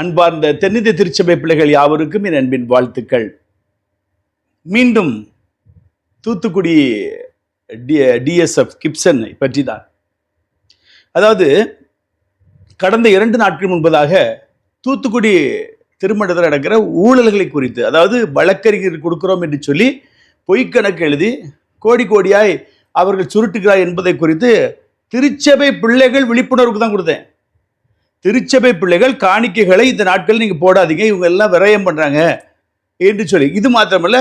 அன்பார்ந்த தென்னிந்திய திருச்சபை பிள்ளைகள் யாவருக்கும் என் அன்பின் வாழ்த்துக்கள். மீண்டும் தூத்துக்குடி டி டிஎஸ்எஃப் கிப்சன் பற்றி தான் அதாவது கடந்த இரண்டு நாட்கள் முன்பதாக தூத்துக்குடி திருமணத்தில் நடக்கிற ஊழல்களை குறித்து அதாவது வழக்கறிஞர் கொடுக்கிறோம் என்று சொல்லி பொய்க்கணக்கு எழுதி கோடி கோடியாய் அவர்கள் சுருட்டுகிறார் என்பதை குறித்து திருச்சபை பிள்ளைகள் விழிப்புணர்வுக்கு தான் கொடுத்தேன். திருச்சபை பிள்ளைகள் காணிக்கைகளை இந்த நாட்கள் நீங்கள் போடாதீங்க இவங்க எல்லாம் விரயம் பண்ணுறாங்க என்று சொல்லி. இது மாத்திரமல்ல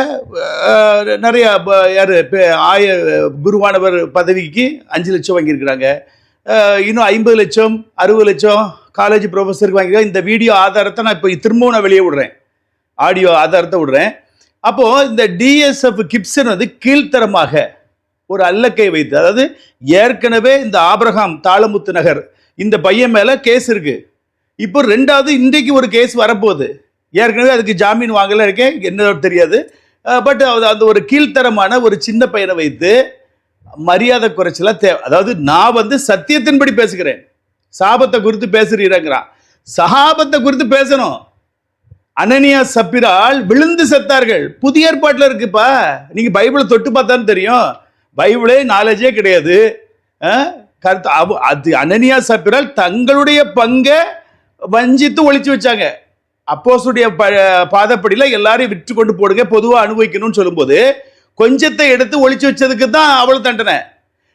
நிறையா யார் ப- ஆய குருவானவர் பதவிக்கு அஞ்சு லட்சம் வாங்கியிருக்கிறாங்க. இன்னும் ஐம்பது லட்சம் அறுபது லட்சம் காலேஜ் ப்ரொஃபஸருக்கு வாங்கியிருக்காங்க. இந்த வீடியோ ஆதாரத்தை நான் இப்போ திரும்பவும் நான் வெளியே விடுறேன். ஆடியோ ஆதாரத்தை விடுறேன். அப்போது இந்த டிஎஸ்எஃப் கிப்சன் வந்து கீழ்த்தரமாக ஒரு அல்லக்கை வைத்து அதாவது ஏற்கனவே இந்த ஆபிரகாம் தாளமுத்து நகர் இந்த பையன் மேலே கேஸ் இருக்குது இப்போ ரெண்டாவது இன்றைக்கு ஒரு கேஸ் வரப்போகுது. ஏற்கனவே அதுக்கு ஜாமீன் வாங்கல இருக்கேன். என்ன தெரியாது. பட் அந்த ஒரு கீழ்த்தரமான ஒரு சின்ன பையனை வைத்து மரியாதை குறைச்சலாக தேவை அதாவது நான் வந்து சத்தியத்தின்படி பேசுகிறேன். சாபத்தை குறித்து பேசுறீங்கிறான் சகாபத்தை குறித்து பேசணும். அனனியா சப்பிரால் விழுந்து செத்தார்கள். புதிய ஏற்பாட்டில் இருக்குப்பா. நீங்கள் பைபிளை தொட்டு பார்த்தான்னு தெரியும். பைபிளே நாலேஜே கிடையாது. கருத்து அவ- அது அனனியா சப்பிரால் தங்களுடைய பங்கை வஞ்சித்து ஒழிச்சு வச்சாங்க. அப்போசுடைய ப பாதப்படியில் எல்லாரையும் விற்று கொண்டு போடுங்க பொதுவாக அனுபவிக்கணும்னு சொல்லும்போது கொஞ்சத்தை எடுத்து ஒழிச்சு வச்சதுக்கு தான் அவ்வளவு தண்டனை.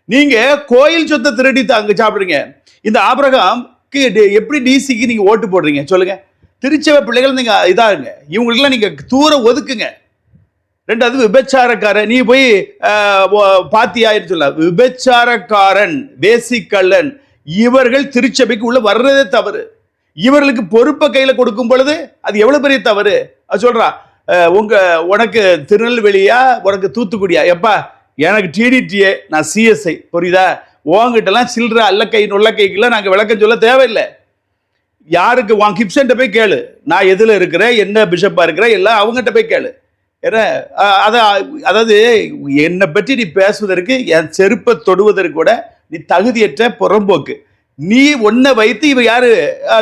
நீங்கள் கோயில் சொத்தை திருடி அங்கே சாப்பிடுறீங்க இந்த ஆபரகம் எப்படி டிசிக்கு நீங்கள் ஓட்டு போடுறீங்க? சொல்லுங்கள் திருச்சபை பிள்ளைகள் நீங்கள் இதாகுங்க. இவங்களுக்கெல்லாம் நீங்கள் தூர ஒதுக்குங்க. ரெண்டாவது விபச்சாரக்காரன். நீ போய் ஓ- பாத்தியாயின்னு சொல்ல. விபச்சாரக்காரன் வேசிக்கல்லன் இவர்கள் திருச்சபைக்கு உள்ள வர்றதே தவறு. இவர்களுக்கு பொறுப்பை கையில கொடுக்கும் பொழுது அது எவ்வளவு பெரிய தவறு? அது சொல்றா உங்கள் உங்க உனக்கு திருநெல்வேலியா உனக்கு தூத்துக்குடியா? எப்பா எனக்கு டிடிடிஏ நான் சிஎஸ்ஐ புரியுதா? உங்ககிட்டலாம் சில்லற அல்லக்கை நுள்ளக்கைக்கெல்லாம் நாங்கள் விளக்கம் சொல்ல தேவையில்லை. யாருக்கு உன் கிப்சன்ட்ட போய் கேளு. நான் எதில் இருக்கிறேன் என்ன பிஷப்பாக இருக்கிறேன் எல்லாம் அவங்ககிட்ட போய் கேளு. ஏன்னா அதை அதாவது என்னை பற்றி நீ பேசுவதற்கு என் செருப்பை தொடுவதற்கு கூட நீ தகுதியற்ற புறம்போக்கு. நீ ஒன்றை வைத்து இவ யாரு?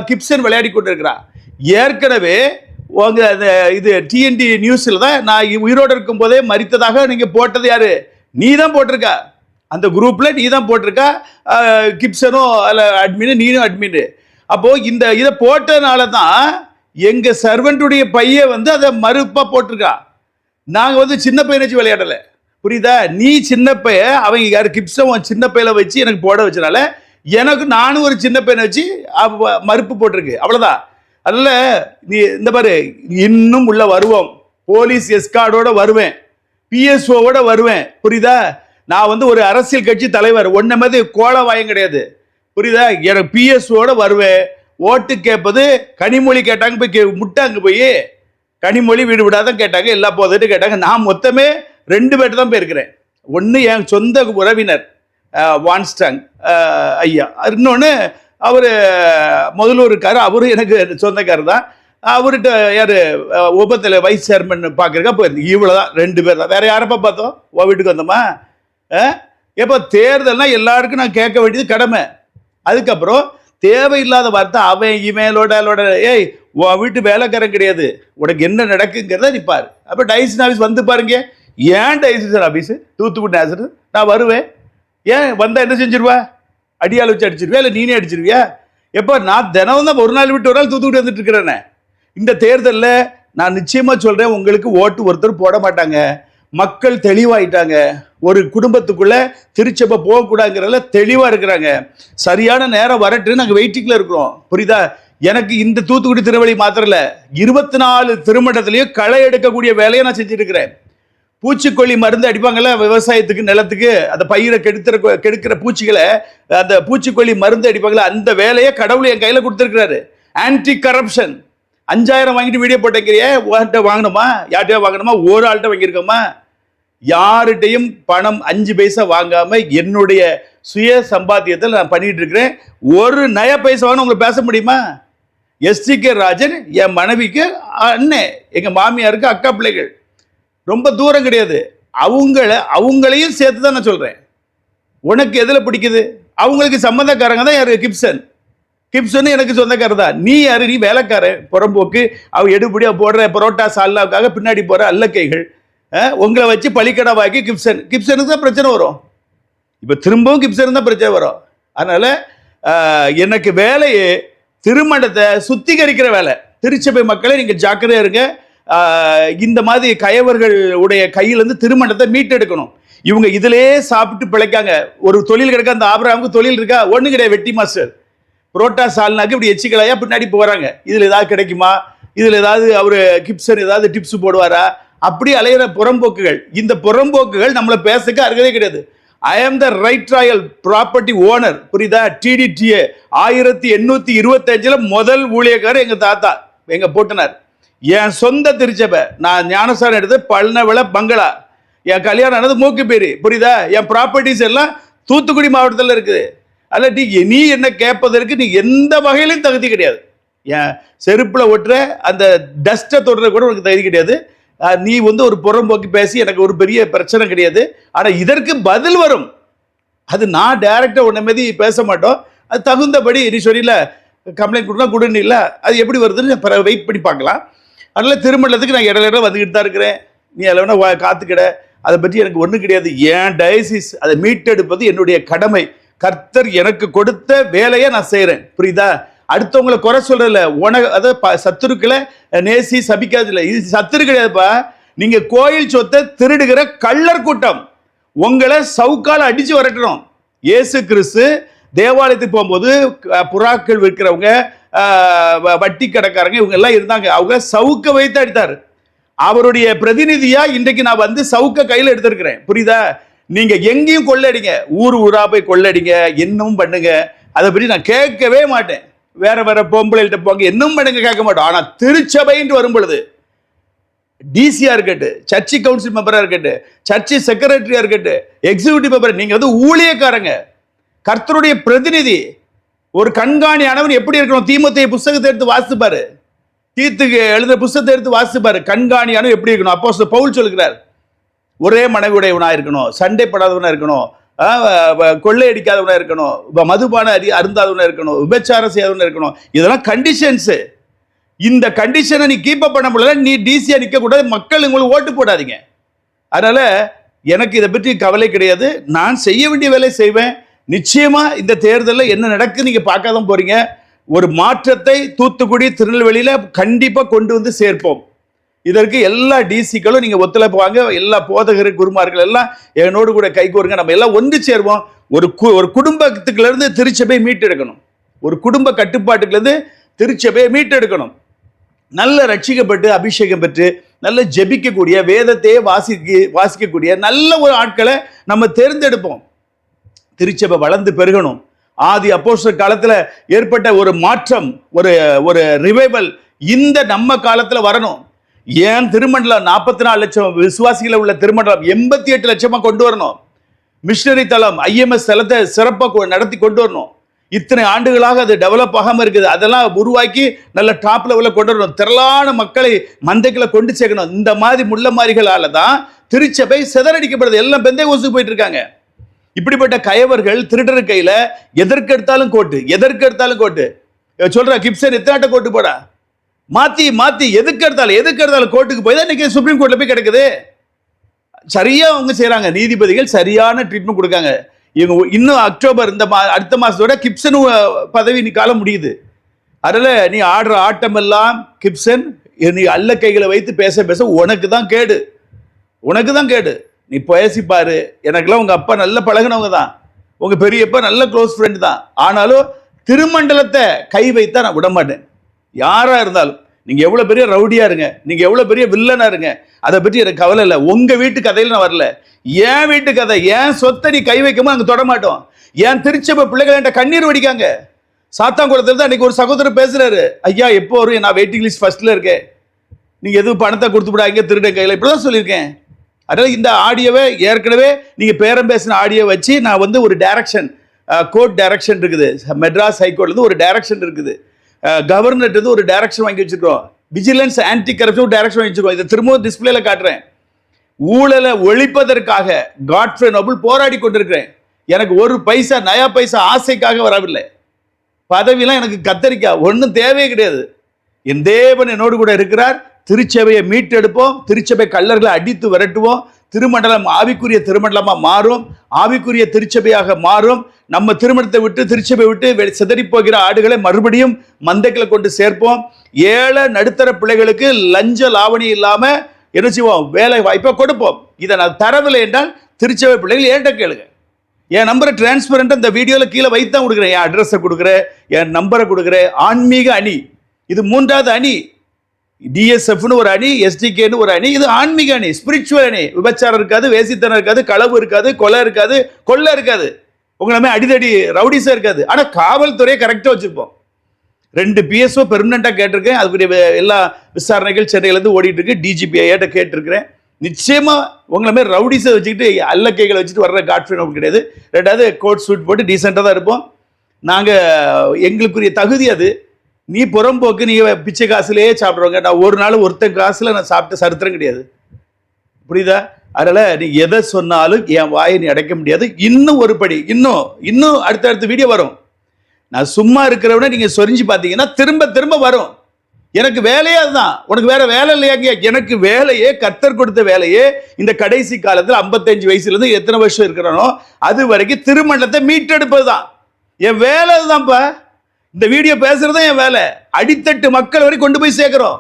கிப்சன் விளையாடி கொண்டிருக்கிறா. ஏற்கனவே உங்க அந்த இது டிஎன்டி நியூஸில் தான் நான் உயிரோடு இருக்கும் போதே மறித்ததாக நீங்கள் போட்டது யாரு? நீ தான் போட்டிருக்க. அந்த குரூப்பில் நீ தான் போட்டிருக்க. கிப்சனும் அதில் அட்மின் நீனும் அட்மின் அப்போது இந்த இதை போட்டதுனால தான் எங்கள் சர்வெண்ட்டுடைய பையன் வந்து அதை மறுப்பாக போட்டிருக்கான் நாங்கள் வந்து சின்ன பையனை வச்சு விளையாடலை. புரியுதா? நீ சின்ன பைய அவங்க யார் கிப்ஸும் சின்ன பையில வச்சு எனக்கு போட வச்சனால எனக்கு நானும் ஒரு சின்ன பையனை வச்சு மறுப்பு போட்டிருக்கு. அவ்வளோதான் அதில் நீ இந்த பாரு இன்னும் உள்ள வருவோம். போலீஸ் எஸ்கார்டோட வருவேன். பிஎஸ்ஓவோட வருவேன். புரியுதா? நான் வந்து ஒரு அரசியல் கட்சி தலைவர். ஒன்றை மாதிரி கோல வாயம் கிடையாது. புரியுதா? எனக்கு பிஎஸ்ஓட வருவேன். ஓட்டு கேட்பது கனிமொழி கேட்டாங்க போய் கே முட்டை அங்கே போய் கனிமொழி வீடு விடாதான் கேட்டாங்க எல்லா போதுட்டு கேட்டாங்க. நான் மொத்தமே ரெண்டு பேர்ட்டு தான் போயிருக்கிறேன். ஒன்று என் சொந்த உறவினர் வான்ஸ்டாங் ஐயா. இன்னொன்று அவர் முதல்வர் இருக்கார் அவரும் எனக்கு சொந்தக்காரர் தான் அவர்கிட்ட யார் உபத்தில் வைஸ் சேர்மன் பார்க்குறக்கா போயிருந்தேன். இவ்வளோ தான் ரெண்டு பேர் தான் வேறு யாரப்பா பார்த்தோம்? உன் வீட்டுக்கு வந்தோமா? எப்போ தேர்தல்னால் எல்லாருக்கும் நான் கேட்க வேண்டியது கடமை. அதுக்கப்புறம் தேவையில்லாத வார்த்தை அவன் இமேலோட அவளோட, ஏய் உன் வீட்டு வேலைக்காரன் கிடையாது. உனக்கு என்ன நடக்குங்கிறத நிற்பார் அப்போ டைசன் ஆஃபீஸ் வந்து பாருங்க. ஏன் டைசன் ஆஃபீஸு தூத்துக்குடி ஆசிரியர் நான் வருவேன். ஏன்? வந்தால் என்ன செஞ்சிருவா? அடியால் வச்சு அடிச்சிருவியா? இல்லை நீனே அடிச்சிருவியா? எப்போ நான் தினம் தான் ஒரு நாள் விட்டு ஒரு நாள் தூத்துக்குடி வந்துட்டு இருக்கிறேனே. இந்த தேர்தலில் நான் நிச்சயமாக சொல்கிறேன் உங்களுக்கு ஓட்டு ஒருத்தர் போட மாட்டாங்க. மக்கள் தெளிவாயிட்டாங்க. ஒரு குடும்பத்துக்குள்ள திருச்சபை போகக்கூடாதுங்கிறதுல தெளிவா இருக்கிறாங்க. சரியான நேரம் வரட்டு நாங்கள் வெயிட்டிங்ல இருக்கிறோம். புரியுதா? எனக்கு இந்த தூத்துக்குடி திருவள்ளி மாத்திரம் இல்ல இருபத்தி நாலு திருமணத்திலையும் களை எடுக்கக்கூடிய வேலையை நான் செஞ்சுட்டு இருக்கிறேன் பூச்சிக்கொல்லி மருந்து அடிப்பாங்கல்ல விவசாயத்துக்கு நிலத்துக்கு அந்த பயிரை கெடுத்துற கெடுக்கிற பூச்சிகளை அந்த பூச்சிக்கொல்லி மருந்து அடிப்பாங்கல்ல அந்த வேலையை கடவுள் என் கையில் கொடுத்துருக்கிறாரு. ஆன்டி கரப்ஷன் அஞ்சாயிரம் வாங்கிட்டு வீடியோ போட்டேங்கிறியே உங்கள்கிட்ட வாங்கணுமா? யார்கிட்டயோ வாங்கணுமா? ஒரு ஆள்கிட்ட வாங்கியிருக்கோமா? யார்கிட்டையும் பணம் அஞ்சு பைசா வாங்காம என்னுடைய சுய சம்பாத்தியத்தில் நான் பண்ணிட்டு இருக்கிறேன் ஒரு நய பைசா உங்களை பேச முடியுமா? எஸ்டி கே ராஜன் என் மனைவிக்கு அண்ணன் எங்கள் மாமியாருக்கு அக்கா பிள்ளைகள். ரொம்ப தூரம் கிடையாது. அவங்கள அவங்களையும் சேர்த்து தான் நான் சொல்கிறேன் உனக்கு எதில் பிடிக்குது? அவங்களுக்கு சம்மந்தக்காரங்க தான் யார்? கிப்சன். கிப்சன் எனக்கு சொந்தக்காரர் தான். நீ யாரு? நீ வேலைக்காரன். புறம்போக்கு அவ எடுபடியாக போடுற பரோட்டா சால்லாவுக்காக பின்னாடி போகிற அல்லக்கைகள். உங்களை வச்சு பழிக்கடவாக்கி கிப்சன். கிப்சனுக்கு தான் பிரச்சனை வரும். இப்போ திரும்பவும் கிப்சன் தான் பிரச்சனை வரும். அதனால் எனக்கு வேலையே திருமணத்தை சுத்திகரிக்கிற வேலை. திருச்சபை மக்களை நீங்கள் ஜாக்கிரதையாக இருங்க. இந்த மாதிரி கயவர்கள் உடைய கையிலேருந்து திருமணத்தை மீட்டெடுக்கணும். இவங்க இதிலே சாப்பிட்டு பிழைக்காங்க. ஒரு தொழில் கிடக்க அந்த ஆபராமுக்கு தொழில் இருக்கா? ஒன்றும் கிடையாது வெட்டி மாஸ்டர். புரோட்டா சால்னாக்கு இப்படி எச்சிக்கலையா பின்னாடி போகிறாங்க இதில் ஏதாவது கிடைக்குமா? இதில் ஏதாவது அவர் கிப்சன் ஏதாவது டிப்ஸ் போடுவாரா? அப்படி அலையிற புறம்போக்குகள். இந்த புறம்போக்குகள் நம்மளை பேசுறதுக்கு அருகதே கிடையாது. I am the right royal property owner புரியுதா? டிடிடிஏ ஆயிரத்தி எண்ணூத்தி இருபத்தஞ்சில் முதல் ஊழியக்காரர் எங்க தாத்தா எங்க போட்டனர். என் சொந்த திருச்சபை நான் ஞானசாரம் எடுத்து பழனவில பங்களா. என் கல்யாணம் ஆனது மூக்குப்பேரி புரியுதா? என் ப்ராப்பர்ட்டிஸ் எல்லாம் தூத்துக்குடி மாவட்டத்தில் இருக்குது. அல்ல நீ நீ என்ன கேட்பதற்கு நீ எந்த வகையிலும் தகுதி கிடையாது. என் செருப்பில் ஒட்டுற அந்த டஸ்ட்டை தொடுற கூட உனக்கு தகுதி கிடையாது. நீ வந்து ஒரு புறம்போக்கி பேசி எனக்கு ஒரு பெரிய பிரச்சனை கிடையாது. ஆனால் இதற்கு பதில் வரும். அது நான் டைரக்டாக உன்னை மீதி பேச மாட்டோம். அது தகுந்தபடி நீ சொன்னீல கம்ப்ளைண்ட் கொடுக்கலாம் கொடுன்னு இல்லை அது எப்படி வருதுன்னு பிற வெயிட் பண்ணி பார்க்கலாம். அதனால் திருமணத்துக்கு நான் இடையில இடையில வந்துக்கிட்டு தான் இருக்கிறேன். நீ அதில் வேணா காத்துக்கிட. அதை பற்றி எனக்கு ஒன்றும் கிடையாது. ஏன் டயசிஸ் அதை மீட்டெடுப்பது என்னுடைய கடமை. கர்த்தர் எனக்கு கொடுத்த வேலையை நான் செய்கிறேன் புரியுதா? அடுத்தவங்களை குறை சொல்றதுல உனக்கு அதாவது ப- சத்துருக்களை நேசி சபிக்காதில்ல இது சத்துரு கிடையாதுப்பா. நீங்க கோயில் சொத்தை திருடுகிற கள்ளர் கூட்டம். உங்களை சவுக்கால அடிச்சு வரட்டணும் இயேசு கிறிஸ்து தேவாலயத்துக்கு போகும்போது புறாக்கள் விற்கிறவங்க வ- வட்டி கடைக்காரங்க இவங்க எல்லாம் இருந்தாங்க. அவங்க சவுக்க வைத்து அடித்தார். அவருடைய பிரதிநிதியா இன்றைக்கு நான் வந்து சவுக்க கையில் எடுத்திருக்கிறேன். புரியுதா? நீங்க எங்கேயும் கொள்ளடிங்க. ஊர் ஊரா போய் கொள்ளடிங்க. என்னும் பண்ணுங்க. அதை பற்றி நான் கேட்கவே மாட்டேன். வேற வேற பொம்பளைகிட்ட போங்க. இன்னும் பண்ணுங்க கேட்க மாட்டோம். ஆனால் திருச்சபைன்ட்டு வரும் பொழுது டிசியா இருக்கட்டு சர்ச்சி கவுன்சில் மெம்பராக இருக்கட்டு சர்ச்சி செக்ரட்டரியா இருக்கட்டு எக்ஸிகியூட்டிவ் மெம்பர் நீங்க வந்து ஊழியக்காரங்க. கர்த்தருடைய பிரதிநிதி ஒரு கண்காணியானவன் எப்படி இருக்கணும்? தீமத்தைய புஸ்தகத்தை எடுத்து வாசித்து தீத்துக்கு எழுதுற புஸ்தகத்தை எடுத்து வாசிப்பார். கண்காணி கண்காணியானவன் எப்படி இருக்கணும்? அப்போ பவுல் சொல்கிறார் ஒரே மனைவியுடையவனாக இருக்கணும். சண்டைப்படாதவனா இருக்கணும். கொள்ளையடிக்காதவனா இருக்கணும். மதுபான அறி அருந்தாதவனா இருக்கணும். விபச்சாரம் செய்யாதவனா இருக்கணும். இதெல்லாம் கண்டிஷன்ஸு இந்த கண்டிஷனை நீ கீப்பப் பண்ண முடியல நீ டிசியாக நிற்கக்கூடாது மக்கள் உங்களுக்கு ஓட்டு போடாதீங்க. அதனால் எனக்கு இதை பற்றி கவலை கிடையாது. நான் செய்ய வேண்டிய வேலையை செய்வேன். நிச்சயமாக இந்த தேர்தலில் என்ன நடக்குன்னு நீங்கள் பார்க்காதான் போகிறீங்க ஒரு மாற்றத்தை தூத்துக்குடி திருநெல்வேலியில் கண்டிப்பாக கொண்டு வந்து சேர்ப்போம். இதற்கு எல்லா டிசிக்களும் நீங்க ஒத்துழைப்பு வாங்க எல்லா போதகர் குருமார்கள் எல்லாம் என்னோடு கூட கைகோருங்க நம்ம எல்லாம் ஒன்று சேருவோம். ஒரு கு- ஒரு குடும்பத்துக்குலேருந்து திருச்சபையை மீட்டெடுக்கணும். ஒரு குடும்ப கட்டுப்பாட்டுக்குலேருந்து திருச்சபையை மீட்டெடுக்கணும். நல்ல ரட்சிக்கப்பட்டு அபிஷேகம் பெற்று நல்ல ஜெபிக்கக்கூடிய வேதத்தையே வாசிக்க வாசிக்கக்கூடிய நல்ல ஒரு ஆட்களை நம்ம தேர்ந்தெடுப்போம். திருச்சபை வளர்ந்து பெருகணும். ஆதி அப்போஸ்தலர் காலத்தில் ஏற்பட்ட ஒரு மாற்றம் ஒரு ஒரு ரிவைவல் இந்த நம்ம காலத்தில் வரணும். ஏன் திருமண்டலம் நாற்பத்தி நாலு லட்சம் விசுவாசிகளை உள்ள திருமண்டலம் எண்பத்தி எட்டு லட்சமாக கொண்டு வரணும்? மிஷினரி தளம் ஐஎம்எஸ் தளத்தை சிறப்பாக நடத்தி கொண்டு வரணும். இத்தனை ஆண்டுகளாக அது டெவலப் ஆகாமல் இருக்குது. அதெல்லாம் உருவாக்கி நல்ல டாப் லெவலில் கொண்டு வரணும். திரளான மக்களை மந்தைகளை கொண்டு சேர்க்கணும். இந்த மாதிரி முள்ள மாதிரிகளால் தான் திருச்சபை சிதறடிக்கப்படுது. எல்லாம் பெந்தை ஓசுக்கு போயிட்டு இருக்காங்க. இப்படிப்பட்ட கயவர்கள் திருடர் கையில் எதற்கு எடுத்தாலும் கோட்டு எதற்கு எடுத்தாலும் கோட்டு. சொல்கிறா கிப்சன் எத்தனாட்ட கோட்டு போடா. மாத்தி மாத்தி எதுக்கு எடுத்தாலும் எதுக்கு எடுத்தாலும் கோர்ட்டுக்கு போய் தான் இன்னைக்கு சுப்ரீம் கோர்ட்டில் போய் கிடக்குது. சரியாக அவங்க செய்கிறாங்க நீதிபதிகள் சரியான ட்ரீட்மெண்ட் கொடுக்காங்க. இவங்க இன்னும் அக்டோபர் இந்த மா அடுத்த மாதத்தோட கிப்சன் பதவி நீ காலம் முடியுது. அதில் நீ ஆடுற ஆட்டம் எல்லாம் கிப்சன் நீ அல்ல கைகளை வைத்து பேச பேச உனக்கு தான் கேடு. உனக்கு தான் கேடு. நீ பேசிப்பார் எனக்கெல்லாம் உங்கள் அப்பா நல்ல பழகுனவங்க தான். உங்கள் பெரியப்பா நல்ல க்ளோஸ் ஃப்ரெண்ட் தான். ஆனாலும் திருமண்டலத்தை கை வைத்தா நான் விட மாட்டேன் யாராக இருந்தாலும் நீங்கள் எவ்வளோ பெரிய ரவுடியாக இருங்க நீங்கள் எவ்வளோ பெரிய வில்லனாக இருங்க அதை பற்றி எனக்கு கவலை இல்லை. உங்கள் வீட்டு கதையில் நான் வரல. என் வீட்டு கதை என் சொத்தை நீ கை வைக்கமோ அங்கே தொடமாட்டோம் ஏன் என் திருச்சபை பிள்ளைகள் என்கிட்ட கண்ணீர் வடிக்காங்க. சாத்தாங்குளத்தில் தான் இன்னைக்கு ஒரு சகோதரர் பேசுகிறாரு ஐயா எப்போ வரும்? நான் வெயிட்டிங் லிஸ்ட் ஃபஸ்ட்டில் இருக்கேன். நீங்கள் எதுவும் பணத்தை கொடுத்து விடாங்க கையில். இப்படி தான் சொல்லியிருக்கேன். அதனால் இந்த ஆடியோவை ஏற்கனவே நீங்கள் பேரம் பேசின ஆடியோ வச்சு நான் வந்து ஒரு டைரக்ஷன் கோர்ட் டைரக்ஷன் இருக்குது. மெட்ராஸ் ஹைகோர்ட்லேருந்து ஒரு டைரக்ஷன் இருக்குது. கவர்னர் ஒரு டைரக்ஷன் வாங்கி வச்சிருக்கோம் விஜிலன்ஸ் ஆன்டி கரப்ஷன் டைரக்ஷன் வாங்கி வச்சிருக்கோம் இதை திரும்பவும் டிஸ்பிளேல காட்டுறேன். ஊழலை ஒழிப்பதற்காக காட்ஃப்ரே நோபல் போராடி கொண்டிருக்கிறேன். எனக்கு ஒரு பைசா நயா பைசா ஆசைக்காக வரவில்லை. பதவிலாம் எனக்கு கத்தரிக்காய் ஒன்றும் தேவையே கிடையாது. என் தேவன் என்னோடு கூட இருக்கிறார். திருச்சபையை மீட்டெடுப்போம். திருச்சபை கல்லர்களை அடித்து விரட்டுவோம். திருமண்டலம் ஆவிக்குரிய திருமண்டலமாக மாறும். ஆவிக்குரிய திருச்சபையாக மாறும். நம்ம திருமணத்தை விட்டு திருச்சபை விட்டு சிதறி போகிற ஆடுகளை மறுபடியும் மந்தைகளை கொண்டு சேர்ப்போம். ஏழை நடுத்தர பிள்ளைகளுக்கு லஞ்ச லாவணி இல்லாமல் என்ன செய்வோம்? வேலை வாய்ப்பை கொடுப்போம். இதை நான் தரவில்லை என்றால் திருச்சபை பிள்ளைகள் ஏன்ட்ட கேளுங்க. என் நம்பரை டிரான்ஸ்பரண்டாக இந்த வீடியோவில் கீழே வைத்து தான் கொடுக்குறேன். என் அட்ரஸை கொடுக்குறேன் என் நம்பரை கொடுக்குறேன். ஆன்மீக அணி. இது மூன்றாவது அணி. டிஎஸ்எஃப்னு ஒரு அணி எஸ்டிகேன்னு ஒரு அணி இது ஆன்மீக அணி ஸ்பிரிச்சுவல் அணி. விபச்சாரம் இருக்காது வேசித்தனம் இருக்காது களவு இருக்காது கொலை இருக்காது கொள்ளை இருக்காது. உங்களுமே அடிதடி ரவுடிஸாக இருக்காது. ஆனால் காவல்துறையை கரெக்டாக வச்சுருப்போம் ரெண்டு பிஎஸ்ஓ பெர்மனண்ட்டாக கேட்டிருக்கேன். அதுக்குரிய எல்லா விசாரணைகள் சென்னையிலேருந்து ஓடிட்டு இருக்கு. டிஜிபி ஐயாட்ட கேட்டிருக்கிறேன். நிச்சயமாக உங்களை மாதிரி ரவுடிஸை வச்சுக்கிட்டு அல்லக்கைகளை வச்சுட்டு வர்ற காட்ஃபி நமக்கு கிடையாது. ரெண்டாவது கோட் சூட் போட்டு டீசெண்டாக தான் இருப்போம். நாங்கள் எங்களுக்குரிய தகுதி அது. நீ புறம்போக்கு நீ பிச்சை காசுலேயே சாப்பிட்றவங்க. நான் ஒரு நாள் ஒருத்தன் காசில் நான் சாப்பிட்ட சரித்திரம் கிடையாது. புரியுதா? அதனால் நீ எதை சொன்னாலும் என் வாயை நீ அடைக்க முடியாது. இன்னும் ஒரு படி இன்னும் இன்னும் அடுத்தடுத்த வீடியோ வரும். நான் சும்மா இருக்கிறவன நீங்கள் சொரிஞ்சு பார்த்தீங்கன்னா திரும்ப திரும்ப வரும். எனக்கு வேலையே அதுதான். உனக்கு வேற வேலை இல்லையாங்க எனக்கு வேலையே கத்தர் கொடுத்த வேலையே இந்த கடைசி காலத்தில் ஐம்பத்தஞ்சு வயசுலேருந்து எத்தனை வருஷம் இருக்கிறானோ அது வரைக்கும் திருமணத்தை மீட்டெடுப்பது தான் என் வேலை அதுதான்ப்பா. இந்த வீடியோ பேசுறது என் வேலை. அடித்தட்டு மக்கள் வரை கொண்டு போய் சேர்க்குறோம்.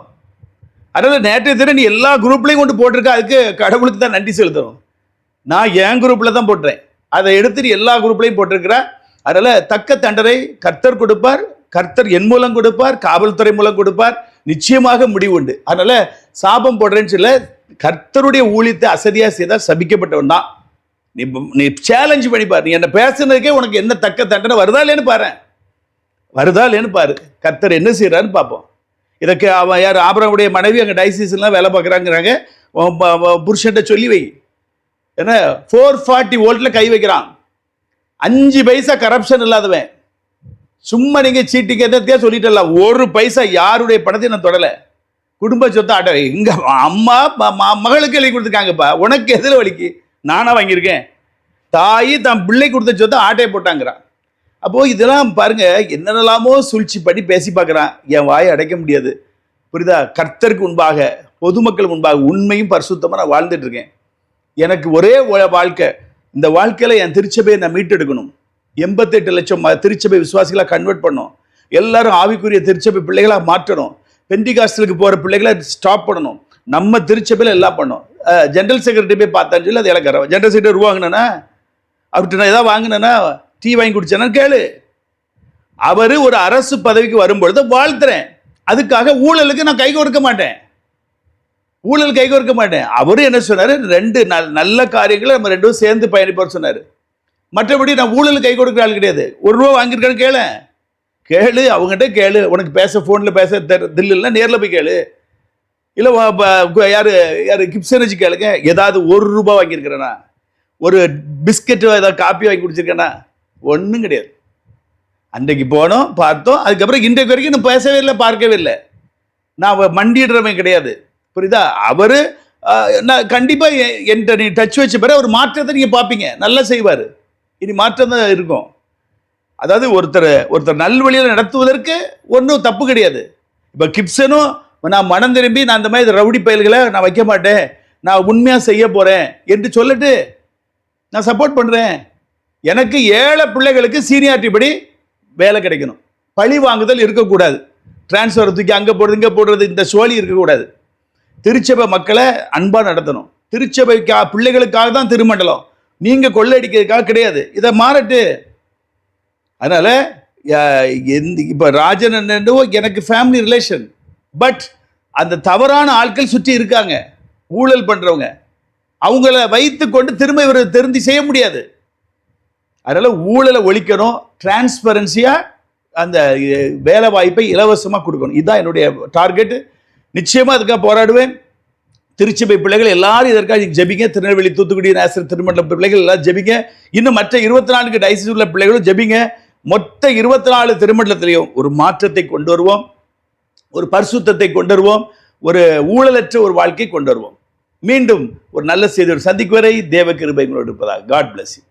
அதனால் நேற்றைய தினம் நீ எல்லா குரூப்லையும் கொண்டு போட்டிருக்க அதுக்கு கடவுளுக்கு தான் நன்றி செலுத்தணும் நான் என் குரூப்பில் தான் போட்டுறேன். அதை எடுத்துட்டு எல்லா குரூப்லையும் போட்டிருக்கிற. அதனால் தக்க தண்டனை கர்த்தர் கொடுப்பார். கர்த்தர் என் மூலம் கொடுப்பார். காவல்துறை மூலம் கொடுப்பார். நிச்சயமாக முடிவு உண்டு. அதனால் சாபம் போடுறேன்னு சொல்ல கர்த்தருடைய ஊழியத்தை அசதியாக செய்தால் சபிக்கப்பட்டவன் தான். நீ நீ சேலஞ்ச் பண்ணி பாரு. நீ என்னை பேசுனதுக்கே உனக்கு என்ன தக்க தண்டனை வருதா இல்லைன்னு பாரு. வருதா இல்லைன்னு பாரு. கர்த்தர் என்ன செய்யறான்னு பார்ப்போம். இதற்கு அவன் யார்? ஆபரமுடைய மனைவி அங்கே டைசிஸ்லாம் வேலை பார்க்குறாங்கிறாங்க. புருஷன்ட்ட சொல்லி வை. என்ன? ஃபோர் ஃபார்ட்டி வோல்ட்டில் கை வைக்கிறான். அஞ்சு பைசா கரப்ஷன் இல்லாதவன். சும்மா நீங்கள் சீட்டு கேட்டதே சொல்லிட்டல ஒரு பைசா யாருடைய பணத்தை நான் தொடலை. குடும்ப சொத்தை அட எங்க அம்மா மகளுக்கு எழுதி கொடுத்துருக்காங்கப்பா. உனக்கு எதில் வலிக்கு? நானாக வாங்கியிருக்கேன். தாய் தன் பிள்ளை கொடுத்த சொத்தை ஆட்டையை போட்டாங்கிறான். அப்போ இதெல்லாம் பாருங்க என்னென்னலாமோ சூழ்ச்சி பண்ணி பேசி பார்க்குறான். என் வாயை அடைக்க முடியாது. புரியுதா? கர்த்தருக்கு முன்பாக பொதுமக்கள் முன்பாக உண்மையும் பரிசுத்தமாக நான் வாழ்ந்துட்டு இருக்கேன். எனக்கு ஒரே வாழ்க்கை இந்த வாழ்க்கையில் என் திருச்சபையை நான் மீட்டெடுக்கணும். எண்பத்தெட்டு லட்சம் திருச்சபை விசுவாசிகளாக கன்வெர்ட் பண்ணணும். எல்லாரும் ஆவிக்குரிய திருச்சபை பிள்ளைகளாக மாற்றணும். பெண்டிகாஸ்டலுக்கு போகிற பிள்ளைகளை ஸ்டாப் பண்ணணும். நம்ம திருச்சபையில் எல்லாம் பண்ணோம் ஜென்ரல் செக்ரட்டரி போய் பார்த்தான்னு சொல்லி அது இலக்கற ஜென்ரல் செக்ரட்டரி ரூபா வாங்கினேன்னா அவர்கிட்ட நான் எதாவது வாங்கினேன்னா டீ வாங்கி குடிச்சேன்னா கேளு. அவர் ஒரு அரசு பதவிக்கு வரும்பொழுது வாழ்த்துறேன். அதுக்காக ஊழலுக்கு நான் கை கொடுக்க மாட்டேன். ஊழல் கை கொடுக்க மாட்டேன். அவரும் என்ன சொன்னார்? ரெண்டு நல்- நல்ல காரியங்களை நம்ம ரெண்டும் சேர்ந்து பயணிப்பார் சொன்னார். மற்றபடி நான் ஊழல் கை கொடுக்குற ஆள் கிடையாது. ஒரு ரூபா வாங்கியிருக்கேன்னு கேளு. கேளு அவங்ககிட்ட கேளு. உனக்கு பேச ஃபோனில் பேச தெரி- நேரில் போய் கேளு. இல்லை யார் யார் கிப்சன் வச்சு கேளுங்க. ஏதாவது ஒரு ரூபா வாங்கியிருக்கிறேனா? ஒரு பிஸ்கட் ஏதாவது காப்பி வாங்கி குடிச்சிருக்கேனா? ஒன்றும் கிடையாது. அன்றைக்கு போனோம் பார்த்தோம் அதுக்கப்புறம் இன்றைக்கு வரைக்கும் நான் பேசவே இல்லை பார்க்கவே இல்லை. நான் அவ மண்டிடுறவன் கிடையாது. புரியுதா? அவர் நான் கண்டிப்பாக என்கிட்ட நீ டச் வச்ச பிறகு ஒரு மாற்றத்தை நீங்கள் பார்ப்பீங்க. நல்லா செய்வார். இனி மாற்றம் தான் இருக்கும். அதாவது ஒருத்தர் ஒருத்தர் நல்வழியில் நடத்துவதற்கு ஒன்றும் தப்பு கிடையாது. இப்போ கிப்சனும் நான் மனம் திரும்பி நான் அந்த மாதிரி ரவுடி பயல்களை நான் வைக்க மாட்டேன். நான் உண்மையாக செய்ய போகிறேன் என்று சொல்லிட்டு நான் சப்போர்ட் பண்ணுறேன் எனக்கு ஏழை பிள்ளைகளுக்கு சீனியாரிட்டி படி வேலை கிடைக்கணும். பழி வாங்குதல் இருக்கக்கூடாது. டிரான்ஸ்ஃபர் தூக்கி அங்கே போடுறது இங்கே போடுறது இந்த சோழி இருக்கக்கூடாது. திருச்சபை மக்களை அன்பாக நடத்தணும். திருச்சபைக்கா பிள்ளைகளுக்காக தான் திருமண்டலம். நீங்கள் கொள்ளையடிக்கிறதுக்காக கிடையாது. இதை மாறட்டு. அதனால் எந்த இப்போ ராஜன் என்னவோ எனக்கு ஃபேமிலி ரிலேஷன் பட் அந்த தவறான ஆட்கள் சுற்றி இருக்காங்க. ஊழல் பண்ணுறவங்க அவங்கள வைத்து கொண்டு திரும்ப இவர் திருந்தி செய்ய முடியாது. அதனால் ஊழலை ஒழிக்கணும் டிரான்ஸ்பரன்சியாக அந்த வேலை வாய்ப்பை இலவசமாக கொடுக்கணும். இதுதான் என்னுடைய டார்கெட் நிச்சயமாக அதுக்காக போராடுவேன். திருச்சபை பிள்ளைகள் எல்லாரும் இதற்காக ஜெபிங்க. திருநெல்வேலி தூத்துக்குடி நேசர் திருமண்டல பிள்ளைகள் எல்லாம் ஜெபிங்க. இன்னும் மற்ற இருபத்தி நான்கு டைசிஸ் உள்ள பிள்ளைகளும் ஜெபிங்க. மொத்த இருபத்தி நாலு திருமண்டலத்திலையும் ஒரு மாற்றத்தை கொண்டு வருவோம். ஒரு பரிசுத்தத்தை கொண்டு வருவோம். ஒரு ஊழலற்ற ஒரு வாழ்க்கை கொண்டு வருவோம். மீண்டும் ஒரு நல்ல செய்தி சந்திக்கு வரை தேவ கிருபை உங்களோடு இருப்பதாக. God bless you